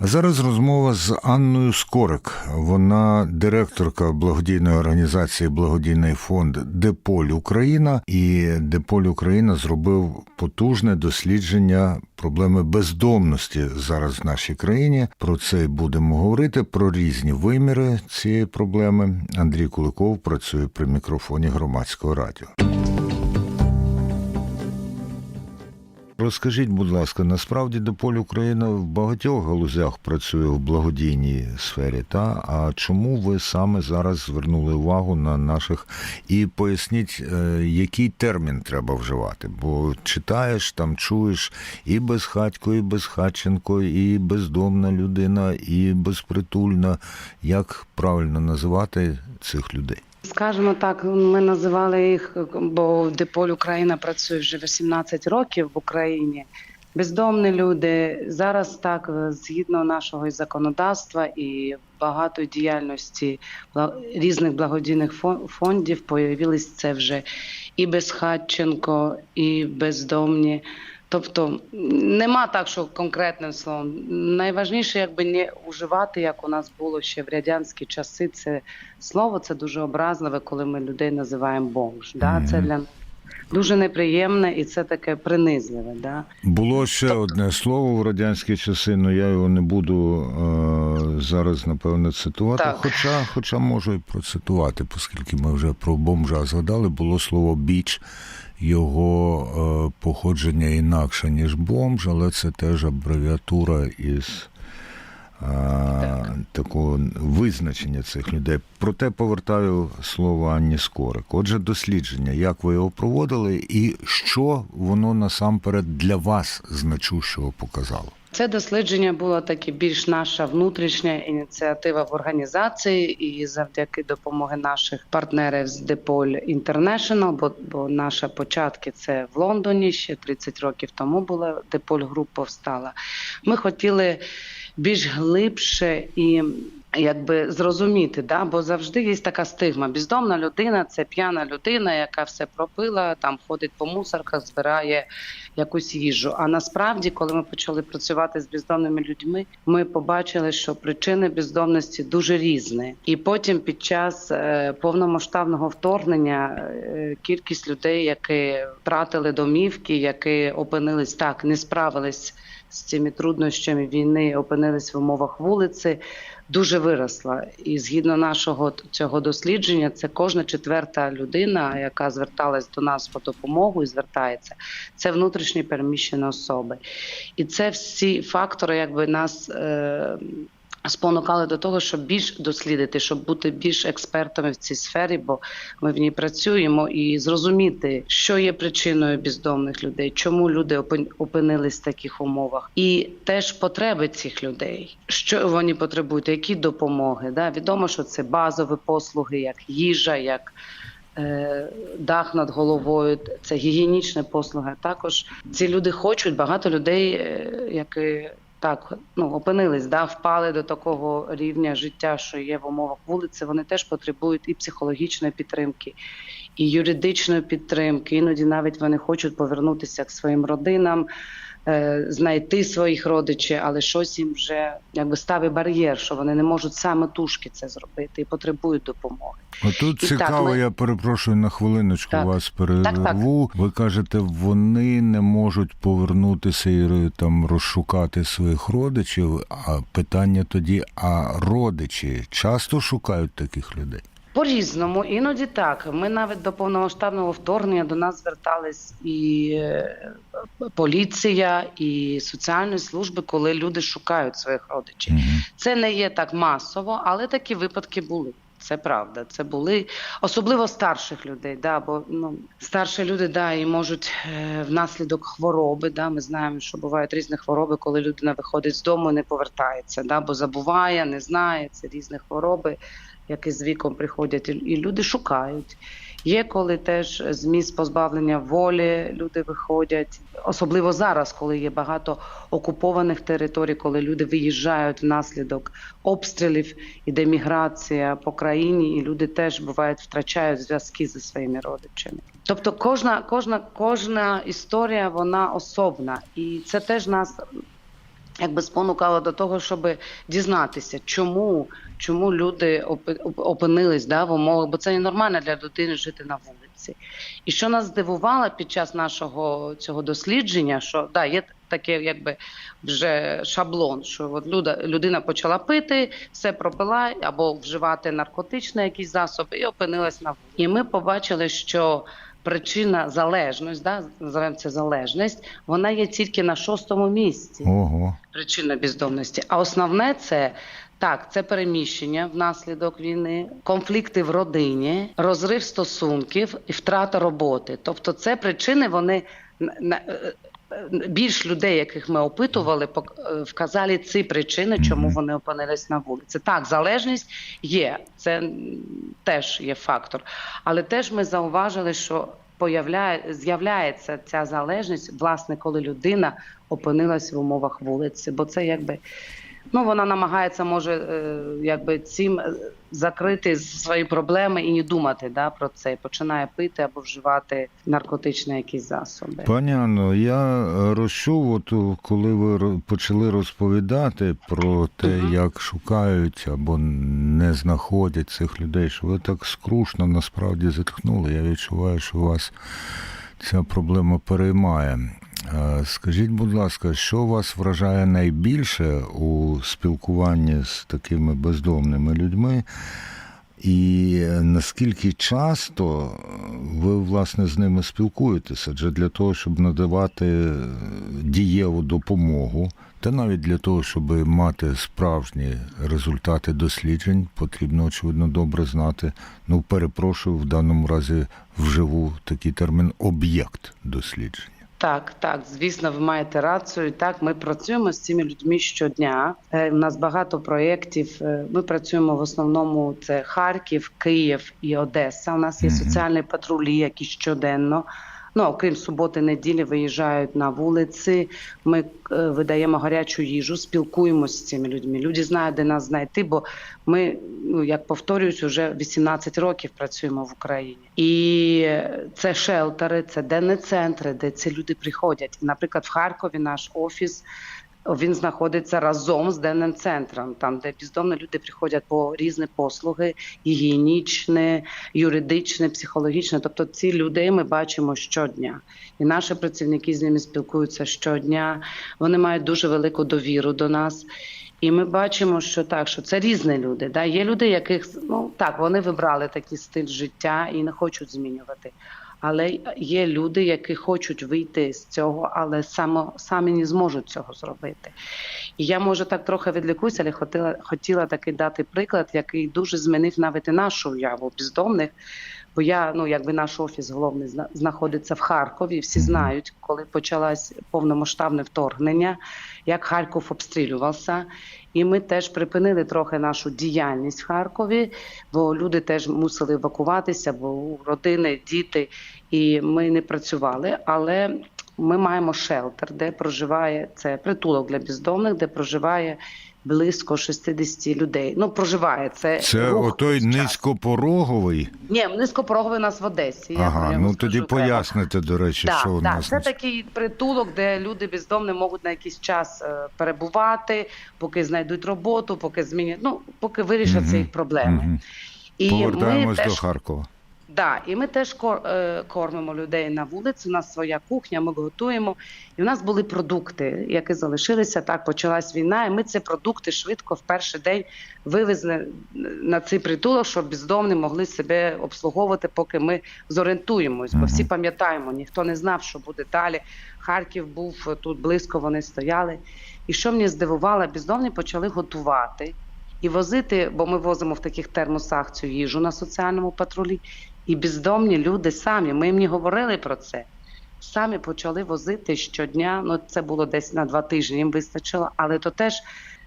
Зараз розмова з Анною Скорик. Вона директорка благодійної організації Благодійний фонд Деполь Україна. І Деполь Україна зробив потужне дослідження проблеми бездомності зараз в нашій країні. Про це й будемо говорити. Про різні виміри цієї проблеми. Андрій Куликов працює при мікрофоні громадського радіо. Розкажіть, будь ласка, насправді Деполь Україна в багатьох галузях працює в благодійній сфері, та а чому ви саме зараз звернули увагу на наших і поясніть, е, який термін треба вживати? Бо читаєш там, чуєш і безхатько, і безхатченко, і бездомна людина, і безпритульна. Як правильно називати цих людей? Скажімо так, ми називали їх, бо Деполь Україна працює вже 18 років в Україні. Бездомні люди зараз так згідно нашого законодавства і багато діяльності різних благодійних фон- фондів появились це вже і безхатченко, і бездомні. Тобто нема так, що конкретним словом. Найважніше, якби не уживати, як у нас було ще в радянські часи. Це слово це дуже образливе, коли ми людей називаємо бомж. Да? Це для дуже неприємне і це таке принизливе. Да? Було ще одне слово в радянські часи, але я його не буду е, зараз, напевно, цитувати. Так. Хоча, хоча можу і процитувати, оскільки ми вже про бомжа згадали, було слово біч. Його е, походження інакше, ніж бомж, але це теж абревіатура із е, такого визначення цих людей. Проте повертаю слово Анні Скорик. Отже, дослідження, як ви його проводили, і що воно насамперед для вас значущого показало? Це дослідження було таки більш наша внутрішня ініціатива в організації, і завдяки допомоги наших партнерів з Деполь International, бо, бо наші початки це в Лондоні ще 30 років тому була Деполь Груп повстала. Ми хотіли більш глибше і якби зрозуміти, да? бо завжди є така стигма. Бездомна людина це п'яна людина, яка все пропила, там ходить по мусорках, збирає якусь їжу. А насправді, коли ми почали працювати з бездомними людьми, ми побачили, що причини бездомності дуже різні. І потім, під час е, повномасштабного вторгнення, е, кількість людей, які втратили домівки, які опинились так, не справились з цими труднощами війни, опинились в умовах вулиці. Дуже виросла, і згідно нашого цього дослідження, це кожна четверта людина, яка зверталась до нас по допомогу і звертається, це внутрішні переміщені особи. І це всі фактори, якби нас е, спонукали до того, щоб більш дослідити, щоб бути більш експертами в цій сфері, бо ми в ній працюємо і зрозуміти, що є причиною бездомних людей, чому люди опинились в таких умовах, і теж потреби цих людей, що вони потребують, які допомоги. Да? Відомо, що це базові послуги, як їжа, як е, дах над головою, це гігієнічні послуги. Також ці люди хочуть, багато людей, е, які так ну опинились, да, впали до такого рівня життя, що є в умовах вулиці. Вони теж потребують і психологічної підтримки, і юридичної підтримки. Іноді навіть вони хочуть повернутися к своїм родинам. Е, Знайти своїх родичів, але щось їм вже якби ставить бар'єр, що вони не можуть самотужки це зробити і потребують допомоги. І так, цікаво, ми- я перепрошую на хвилиночку Так. вас Так, так. перерву. Ви кажете, вони не можуть повернутися і е, там розшукати своїх родичів. А питання тоді: а родичі часто шукають таких людей? По-різному, іноді так. Ми навіть до повномасштабного вторгнення до нас звертались і е, поліція, і соціальні служби, коли люди шукають своїх родичів. Це не є так масово, але такі випадки були. Це правда. Це були особливо старших людей. Да, бо ну старші люди да, і можуть е, внаслідок хвороби. Да, ми знаємо, що бувають різні хвороби, коли людина виходить з дому і не повертається, да, бо забуває, не знає. Це різні хвороби, які з віком приходять, і, люди шукають. Є коли теж з місць позбавлення волі люди виходять, особливо зараз, коли є багато окупованих територій, коли люди виїжджають внаслідок обстрілів, іде міграція по країні, і люди теж бувають втрачають зв'язки зі своїми родичами. Тобто, кожна, кожна, кожна історія вона особна, і це теж нас якби спонукало до того, щоб дізнатися, чому, чому люди опи- опинились да, в умовах, бо це ненормально для людини жити на вулиці. І що нас здивувало під час нашого цього дослідження, що да, є таке, якби вже шаблон, що от людина почала пити, все пропила або вживати наркотичні якісь засоби і опинилась на вулиці. І ми побачили, що причина залежність, да, називаємо це залежність, вона є тільки на шостому місці Ого. причина бездомності. А основне це так, це переміщення внаслідок війни, конфлікти в родині, розрив стосунків і втрата роботи. Тобто, це причини вони е, більш людей, яких ми опитували, е, вказали ці причини, чому вони опинились на вулиці. Так, залежність є, це теж є фактор. Але теж ми зауважили, що появляє, з'являється ця залежність, власне, коли людина опинилась в умовах вулиці, бо це якби. Ну, вона намагається, може, е, якби цим е, закрити свої проблеми і не думати да, про це. Починає пити або вживати наркотичні якісь засоби. Пані Анно, я розчув, от е, коли ви почали розповідати про те, Мгм. як шукають або не знаходять цих людей, що ви так скрушно насправді зітхнули. Я відчуваю, що вас ця проблема переймає. Е, Скажіть, будь ласка, що вас вражає найбільше у спілкуванні з такими бездомними людьми? І наскільки часто ви власне з ними спілкуєтеся? Адже для того, щоб надавати дієву допомогу, та навіть для того, щоб мати справжні результати досліджень, потрібно очевидно добре знати. Ну, перепрошую, в даному разі вживу такий термін об'єкт дослідження. Так, так, звісно, ви маєте рацію. Так, ми працюємо з цими людьми щодня. Е, У нас багато проєктів. Е, Ми працюємо в основному це Харків, Київ і Одеса. У нас є соціальні патрулі, які щоденно. Ну, окрім суботи, неділі, виїжджають на вулиці. Ми е, видаємо гарячу їжу, спілкуємося з цими людьми. Люди знають, де нас знайти, бо ми, ну як повторююсь, вже 18 років працюємо в Україні. І це шелтери, це денні центри, де ці люди приходять. Наприклад, в Харкові наш офіс. Він знаходиться разом з денним центром, там де бездомні люди приходять по різні послуги, гігієнічні, юридичні, психологічні. Тобто ці людей ми бачимо щодня, і наші працівники з ними спілкуються щодня. Вони мають дуже велику довіру до нас. І ми бачимо, що так, що це різні люди. Да? Є люди, яких ну так вони вибрали такий стиль життя і не хочуть змінювати. Але є люди, які хочуть вийти з цього, але само, самі не зможуть цього зробити. І я може так трохи відлікуюся, але хотіла, хотіла таки дати приклад, який дуже змінив навіть і нашу уяву бездомних. Бо я, ну якби наш офіс головний зна- знаходиться в Харкові. Всі знають, коли почалось повномасштабне вторгнення, як Харків обстрілювався. І ми теж припинили трохи нашу діяльність в Харкові, бо люди теж мусили евакуватися, бо родини, діти, і ми не працювали. Але ми маємо шелтер, де проживає це притулок для бездомних, де проживає близько 60 людей. Ну проживає це. Це рух отой час. низькопороговий. Ні, низькопороговий у нас в Одесі. Ага, я ну вам тоді скажу, треба. поясните, до речі, Так, що у нас. це такий притулок, де люди бездомні можуть на якийсь час е, перебувати, поки знайдуть роботу, поки змінять, ну поки вирішаться їх проблеми. Мгм. І Повертаємось ми до Харкова. Да, і ми теж е, кормимо людей на вулиці. У нас своя кухня, ми готуємо. І в нас були продукти, які залишилися. Так почалась війна, і ми ці продукти швидко в перший день вивезли на цей притулок, щоб бездомні могли себе обслуговувати, поки ми зорієнтуємось. Бо всі пам'ятаємо, ніхто не знав, що буде далі. Харків був тут близько, вони стояли. І що мені здивувало, бездомні почали готувати і возити, бо ми возимо в таких термосах цю їжу на соціальному патрулі. І бездомні люди самі, ми їм не говорили про це. Самі почали возити щодня. Ну це було десь на два тижні. Їм вистачило, але то теж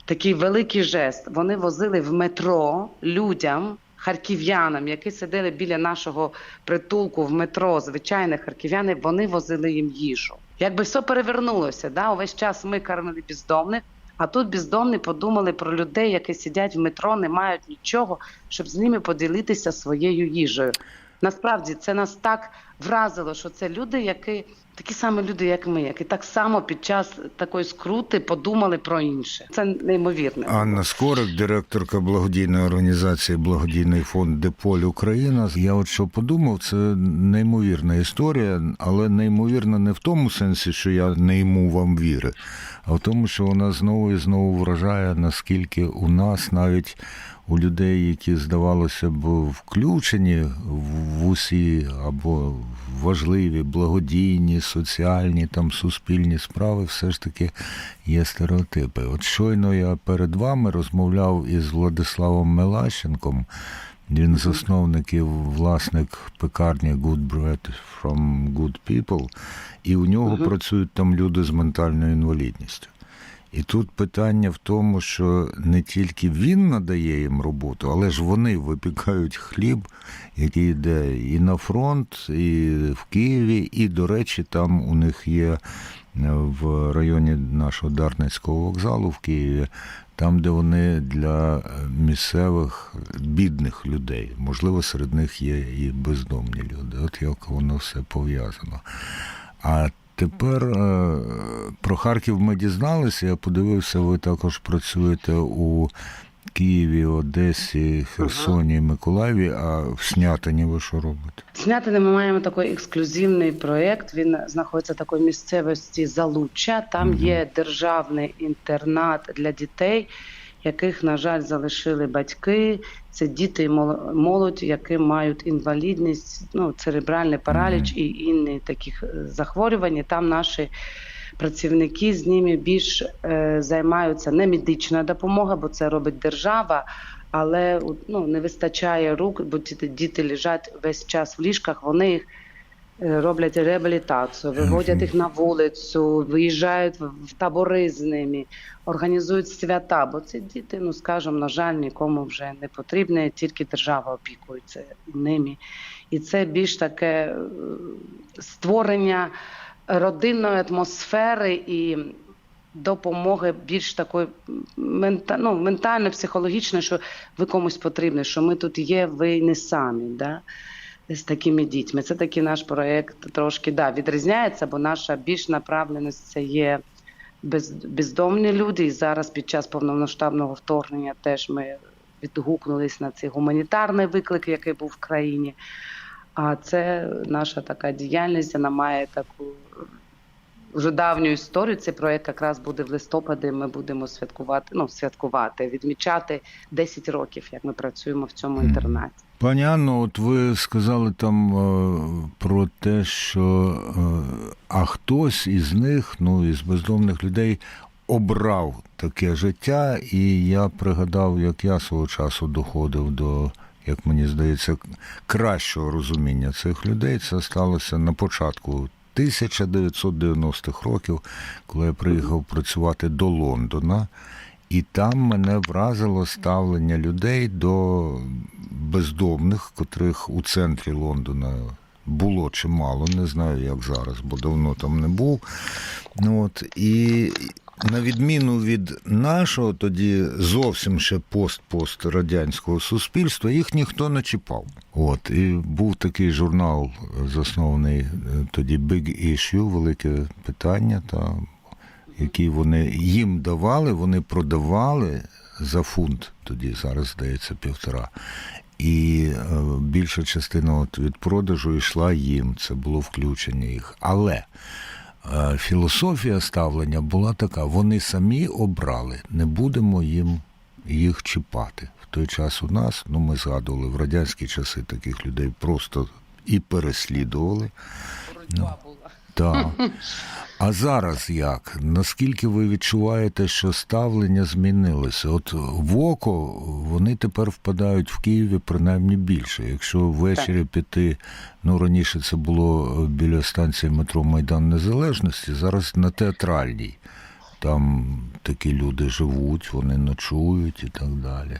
такий великий жест. Вони возили в метро людям, харків'янам, які сиділи біля нашого притулку в метро, звичайні харків'яни. Вони возили їм їжу. Якби все перевернулося, да? увесь час ми кормили бездомних. А тут бездомні подумали про людей, які сидять в метро, не мають нічого, щоб з ними поділитися своєю їжею. Насправді це нас так вразило, що це люди, які такі самі люди, як ми, які так само під час такої скрути подумали про інше. Це неймовірне. Анна Скорик, директорка благодійної організації Благодійний фонд Деполь Україна. Я от що подумав, це неймовірна історія, але неймовірна не в тому сенсі, що я не йму вам віри, а в тому, що вона знову і знову вражає, наскільки у нас навіть у людей, які здавалося б включені в усі або важливі, благодійні, соціальні там суспільні справи, все ж таки є стереотипи. От щойно я перед вами розмовляв із Владиславом Мелащенком. Він засновник і власник пекарні Good Bread from Good People, і у нього працюють там люди з ментальною інвалідністю. І тут питання в тому, що не тільки він надає їм роботу, але ж вони випікають хліб, який йде і на фронт, і в Києві, і, до речі, там у них є е, в районі нашого Дарницького вокзалу в Києві, там, де вони для місцевих бідних людей, можливо, серед них є і бездомні люди. От як воно все пов'язано. А тепер е, про Харків ми дізналися. Я подивився, ви також працюєте у Києві, Одесі, Херсоні, Миколаєві, а в Снятині ви що робите? Снятини ми маємо такий ексклюзивний проєкт. Він знаходиться в такій місцевості Залуччя. Там є державний інтернат для дітей, яких, на жаль, залишили батьки. Це діти і моло- молодь, які мають інвалідність, ну, церебральний параліч і інші такі е, захворювання. Там наші працівники з ними більш е, займаються не медичною допомогою, бо це робить держава. Але ну, не вистачає рук, бо діти, лежать весь час в ліжках, вони їх роблять реабілітацію, виводять їх на вулицю, виїжджають в табори з ними, організують свята. Бо ці діти, ну скажімо, на жаль, нікому вже не потрібні, тільки держава опікується ними. І це більш таке е, створення родинної атмосфери і допомоги більш такої мента, ну, ментально, психологічно, що ви комусь потрібні, що ми тут є, ви не самі. Да? З такими дітьми. Це такий наш проект трошки да, відрізняється, бо наша більш направленість це є без, бездомні люди. І зараз під час повномасштабного вторгнення теж ми відгукнулись на цей гуманітарний виклик, який був в країні. А це наша така діяльність, вона має таку вже давню історію. Цей проект якраз буде в листопаді. Ми будемо святкувати, ну святкувати, відмічати 10 років, як ми працюємо в цьому інтернаті. Пані Анно, от ви сказали там е, про те, що е, а хтось із них, ну із бездомних людей, обрав таке життя, і я пригадав, як я свого часу доходив до, як мені здається, кращого розуміння цих людей. Це сталося на початку 1990-х років, коли я приїхав працювати до Лондона. І там мене вразило ставлення людей до бездомних, котрих у центрі Лондона було чимало, не знаю, як зараз, бо давно там не був. Ну, От, і на відміну від нашого, тоді зовсім ще пост-пост радянського суспільства, їх ніхто не чіпав. От, і був такий журнал, заснований е, тоді Big Issue, велике питання. Та які вони їм давали, вони продавали за фунт, тоді зараз здається півтора. І е, більша частина от від продажу йшла їм, це було включення їх. Але філософія ставлення була така: вони самі обрали, не будемо їм їх чіпати. В той час у нас, ну ми згадували, в радянські часи таких людей просто і переслідували. Боротьба була. Так. А зараз як? Наскільки ви відчуваєте, що ставлення змінилося? От в око вони тепер впадають в Києві принаймні більше. Якщо ввечері піти, ну раніше це було біля станції метро Майдан Незалежності, зараз на театральній. Там такі люди живуть, вони ночують і так далі.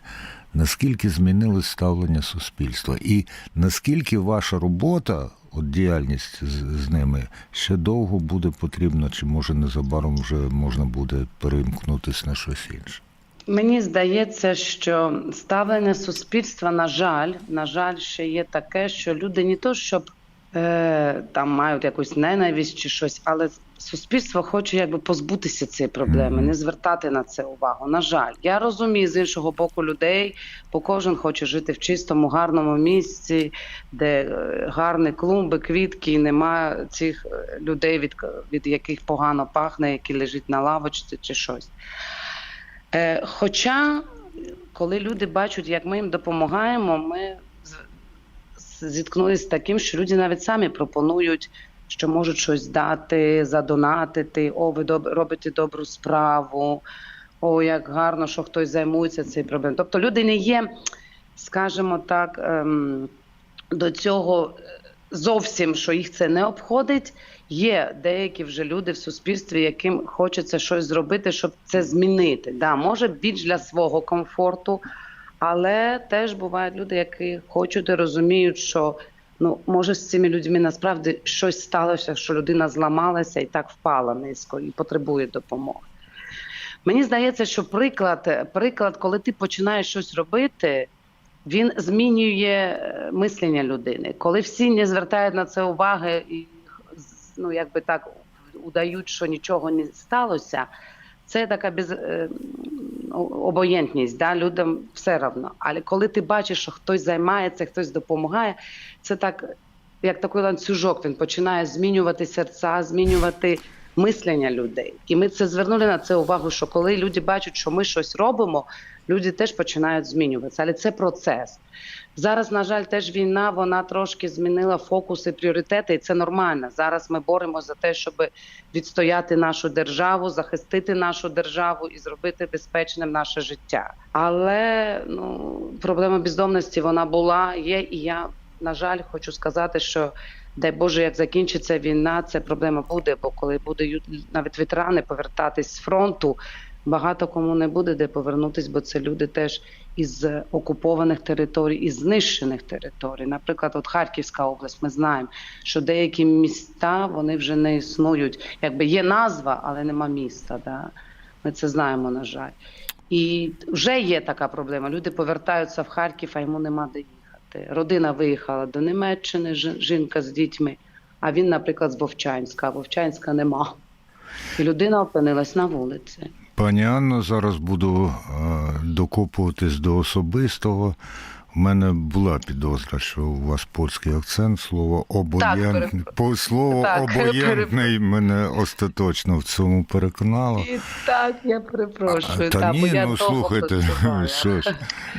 Наскільки змінилось ставлення суспільства? І наскільки ваша робота, от діяльність з, з ними, ще довго буде потрібна, чи може незабаром вже можна буде перемкнутися на щось інше? Мені здається, що ставлення суспільства, на жаль, на жаль, ще є таке, що люди не то, щоб е, там мають якусь ненависть чи щось, але суспільство хоче якби позбутися цієї проблеми, не звертати на це увагу. На жаль, я розумію з іншого боку людей, бо кожен хоче жити в чистому, гарному місці, де е, гарні клумби, квітки, і немає цих е, людей, від, від яких погано пахне, які лежать на лавочці чи щось. Е, хоча, коли люди бачать, як ми їм допомагаємо, ми зіткнулися з таким, що люди навіть самі пропонують, що можуть щось дати, задонатити, о, ви доб- робите добру справу, о, як гарно, що хтось займається цією проблемою. Тобто люди не є, скажімо так, ем, до цього зовсім, що їх це не обходить. Є деякі вже люди в суспільстві, яким хочеться щось зробити, щоб це змінити. Да, може більш для свого комфорту, але теж бувають люди, які хочуть і розуміють, що ну може з цими людьми насправді щось сталося, що людина зламалася і так впала низько і потребує допомоги. Мені здається, що приклад, приклад, коли ти починаєш щось робити, він змінює е, мислення людини. Коли всі не звертають на це уваги і ну, якби так удають, що нічого не сталося, це така без, е, обоєнтність. Да? Людям все равно. Але коли ти бачиш, що хтось займається, хтось допомагає, це так, як такий ланцюжок, він починає змінювати серця, змінювати мислення людей. І ми це звернули на це увагу, що коли люди бачать, що ми щось робимо, люди теж починають змінюватися. Але це процес. Зараз, на жаль, теж війна вона трошки змінила фокус і пріоритети, і це нормально. Зараз ми боремося за те, щоб відстояти нашу державу, захистити нашу державу і зробити безпечним наше життя. Але ну, проблема бездомності вона була, є, і я, на жаль, хочу сказати, що дай Боже, як закінчиться війна, це проблема буде. Бо коли будуть навіть ветерани повертатись з фронту, багато кому не буде де повернутись, бо це люди теж із окупованих територій, із знищених територій. Наприклад, от Харківська область, ми знаємо, що деякі міста вони вже не існують. Якби є назва, але нема міста. Да? Ми це знаємо, на жаль. І вже є така проблема. Люди повертаються в Харків, а йому нема де їхати. Родина виїхала до Німеччини, жінка з дітьми, а він, наприклад, з Вовчанська, а Вовчанська нема. І людина опинилась на вулиці. Пані Анно, зараз буду е, докопуватись до особистого. У мене була підозра, що у вас польський акцент, слово перепро- По слово Так, обоєнтний мене остаточно в цьому переконало. І так, я перепрошую. Та бо ні, ну слухайте, що ж,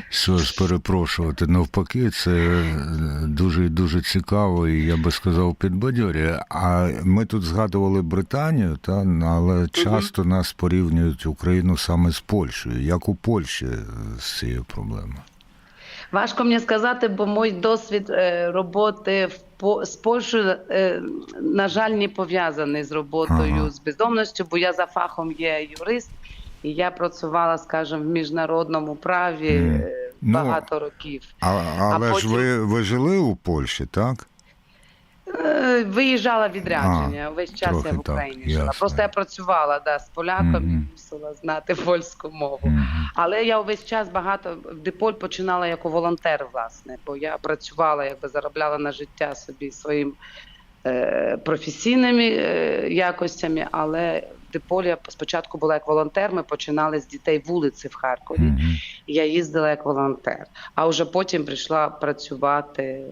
що ж перепрошувати. Навпаки, це е, дуже дуже цікаво, і я би сказав, підбадьорює. А ми тут згадували Британію, та але часто нас порівнюють Україну саме з Польщею. Як у Польщі з цією проблемою? Важко мені сказати, бо мій досвід е, роботи в По- з Польщею, е, на жаль, не пов'язаний з роботою Ага. з бездомністю, бо я за фахом є юрист, і я працювала, скажімо, в міжнародному праві mm. багато Ну, років. А, але ж потім- ви, ви жили у Польщі, так? Е, Виїжджала відрядження. А, Весь час я в так, Україні жила. ясно. Просто я працювала да, з поляком Мгм. і мусила знати польську мову. Мгм. Але я увесь час багато в починала як волонтер, власне, бо я працювала, якби заробляла на життя собі своїм е, професійними е, якостями. Але в Диполі я спочатку була як волонтер. Ми починали з дітей вулиці в Харкові. Мгм. І Я їздила як волонтер. А вже потім прийшла працювати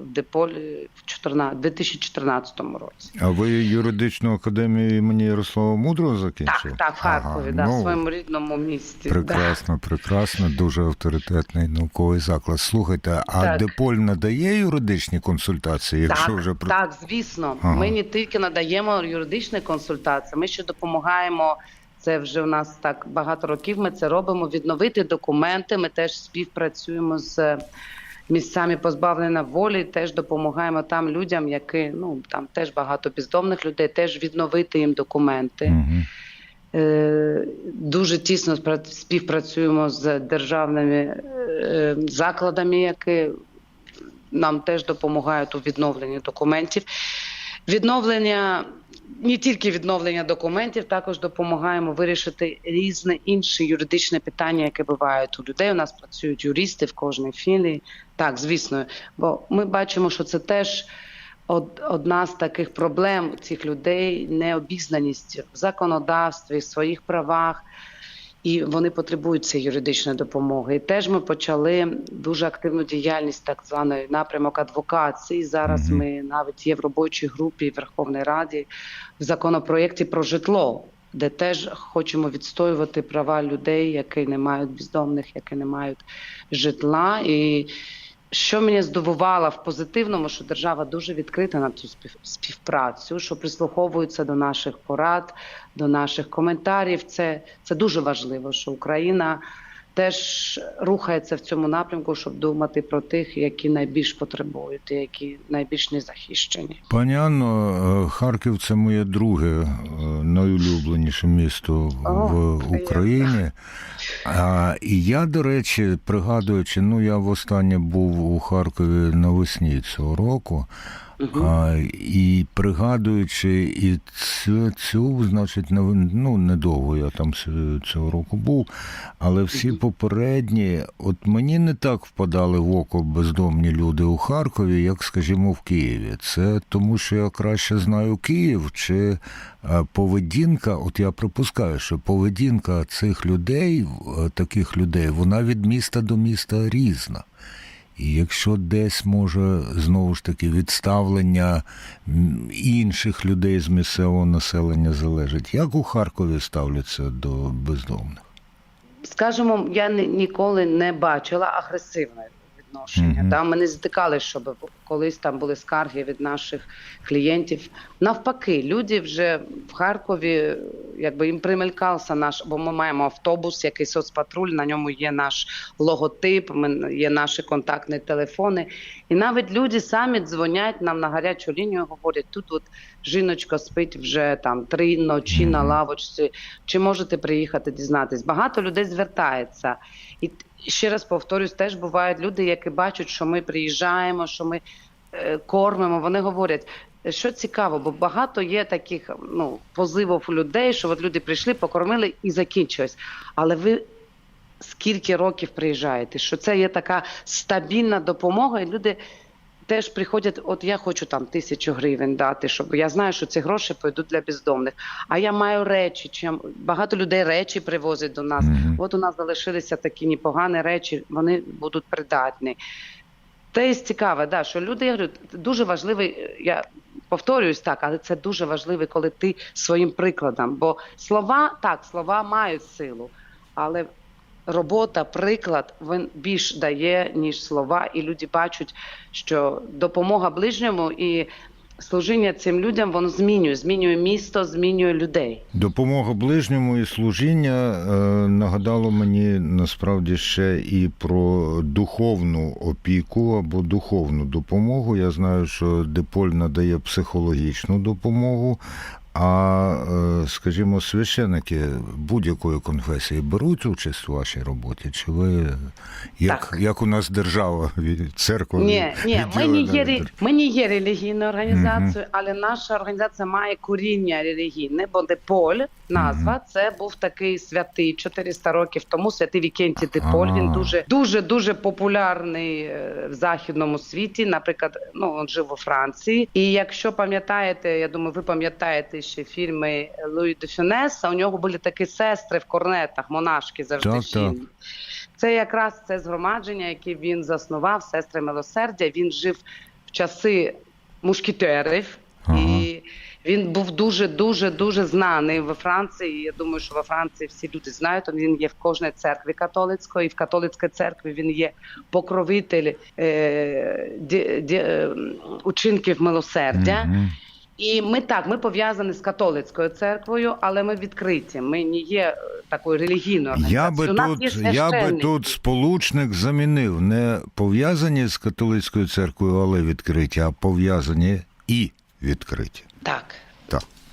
в Диполі в 14 2014 році. А ви юридичну академію імені Ярослава Мудрого Так, закінчили? так, в Харкові, Ага, да, в ну, своєму рідному місті. да. Прекрасно, прекрасно, дуже авторитетний науковий заклад. Слухайте, а Так. Деполь надає юридичні консультації, якщо так, вже про так, звісно. Ага. Ми не тільки надаємо юридичні консультації, ми ще допомагаємо. Це вже у нас так багато років. Ми це робимо. Відновити документи. Ми теж співпрацюємо з місцями позбавлення волі. Теж допомагаємо там людям, які ну там теж багато бездомних людей, теж відновити їм документи. Е, Дуже тісно співпрацюємо з державними е, закладами, які нам теж допомагають у відновленні документів. Відновлення не тільки відновлення документів, також допомагаємо вирішити різне інше юридичне питання, яке бувають у людей. У нас працюють юристи в кожній філії. Так, звісно, бо ми бачимо, що це теж одна з таких проблем цих людей необізнаність в законодавстві, в своїх правах. І вони потребують цієї юридичної допомоги. І теж ми почали дуже активну діяльність, так званої напрямок адвокації. Зараз ми навіть є в робочій групі Верховної Ради в законопроєкті про житло, де теж хочемо відстоювати права людей, які не мають бездомних, які не мають житла. І що мене здивувало в позитивному, що держава дуже відкрита на цю спів- співпрацю, що прислуховуються до наших порад, до наших коментарів. Це, це дуже важливо, що Україна теж рухається в цьому напрямку, щоб думати про тих, які найбільш потребують, які найбільш незахищені. Пані Анно, е, Харків це моє друге е, найулюбленіше місто О, в. Україні. А, і я, до речі, пригадуючи, ну я востаннє був у Харкові навесні цього року. Мгм. А, і пригадуючи і цю, цю значить, ну, недовго я там цього року був, але всі попередні, от мені не так впадали в око бездомні люди у Харкові, як, скажімо, в Києві. Це тому, що я краще знаю Київ, чи е, поведінка, от я припускаю, що поведінка цих людей, таких людей, вона від міста до міста різна. Якщо десь може знову ж таки відставлення інших людей з місцевого населення залежить, як у Харкові ставляться до бездомних? скажімо, я ніколи не бачила агресивне відношення. Мгм. Там ми не стикалися, щоб колись там були скарги від наших клієнтів. Навпаки, люди вже в Харкові, якби їм примелькався наш, бо ми маємо автобус, який соцпатруль, на ньому є наш логотип, ми, є наші контактні телефони. І навіть люди самі дзвонять нам на гарячу лінію, говорять, тут от жіночка спить вже там три ночі на лавочці. Чи можете приїхати дізнатись? Багато людей звертається. І ще раз повторюсь, теж бувають люди, які бачать, що ми приїжджаємо, що ми е, кормимо. Вони говорять. Що цікаво, бо багато є таких ну позивів у людей, що от люди прийшли, покормили і закінчилось. Але ви скільки років приїжджаєте? Що це є така стабільна допомога, і люди теж приходять, от я хочу там тисячу гривень дати, щоб я знаю, що ці гроші пойдуть для бездомних. А я маю речі, чим багато людей речі привозять до нас. Мгм. От у нас залишилися такі непогані речі, вони будуть придатні. Те є цікаве, да, що люди, я говорю, дуже важливий, я повторююсь так, але це дуже важливо, коли ти своїм прикладом. Бо слова, так, слова мають силу, але робота, приклад він більш дає, ніж слова, і люди бачать, що допомога ближньому і служіння цим людям воно змінює, змінює місто, змінює людей. Допомога ближньому і служіння е, нагадало мені насправді ще і про духовну опіку або духовну допомогу. Я знаю, що Деполь надає психологічну допомогу. А, е, скажімо, священики будь-якої конфесії беруть участь у вашій роботі? Чи ви як, Так. як у нас держава церква? Ні, ні, ми не є ми не є релігійною організацією, але наша організація має коріння релігійне, бо Деполь, назва, це був такий святий 400 років тому. Святий Вікентій Деполь. Він А. дуже дуже дуже популярний е, в західному світі. Наприклад, ну він жив у Франції. І якщо пам'ятаєте, я думаю, ви пам'ятаєте ще фільми Луї де Фюнеса, у нього були такі сестри в корнетах, монашки завжди Так, так. Це якраз це згромадження, яке він заснував, сестри милосердя. Він жив в часи мушкетерів, Ага. і він був дуже дуже дуже знаний в Франції. Я думаю, що во Франції всі люди знають. Він є в кожній церкві католицької. І в католицькій церкві він є покровитель е, ді, ді, е, учинків милосердя. Мгм. І ми так, ми пов'язані з католицькою церквою, але ми відкриті. Ми не є е, такою релігійною Я би тут, я би тут сполучник замінив не пов'язані з католицькою церквою, але відкриті, а пов'язані і відкриті. Так.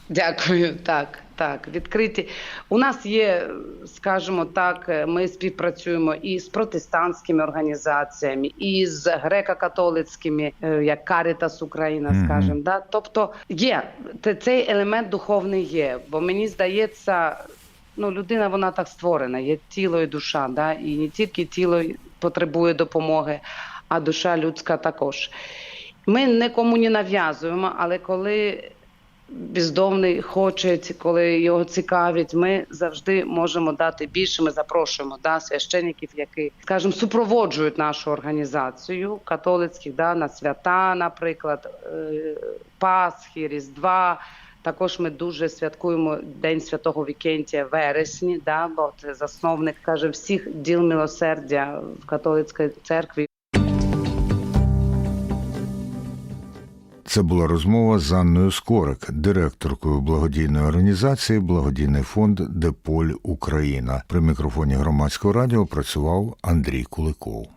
Дякую, так, так, відкриті. У нас є, скажімо так, ми співпрацюємо і з протестантськими організаціями, і з греко-католицькими, е, як Карітас Україна, Мгм. скажімо. Да? Тобто є цей елемент духовний є, бо мені здається, ну людина вона так створена, є тіло і душа, да? і не тільки тіло потребує допомоги, а душа людська також. Ми нікому не нав'язуємо, але коли бездомний хоче, коли його цікавить, ми завжди можемо дати більше. Ми запрошуємо да, священників, які, скажімо, супроводжують нашу організацію католицьких да, на свята, наприклад, е, Пасхи, Різдва. Також ми дуже святкуємо День Святого Вікентія вересні, да, бо це засновник каже всіх діл милосердя в католицькій церкві. Це була розмова з Анною Скорик, директоркою благодійної організації Благодійний фонд Деполь Україна. При мікрофоні громадського радіо працював Андрій Куликов.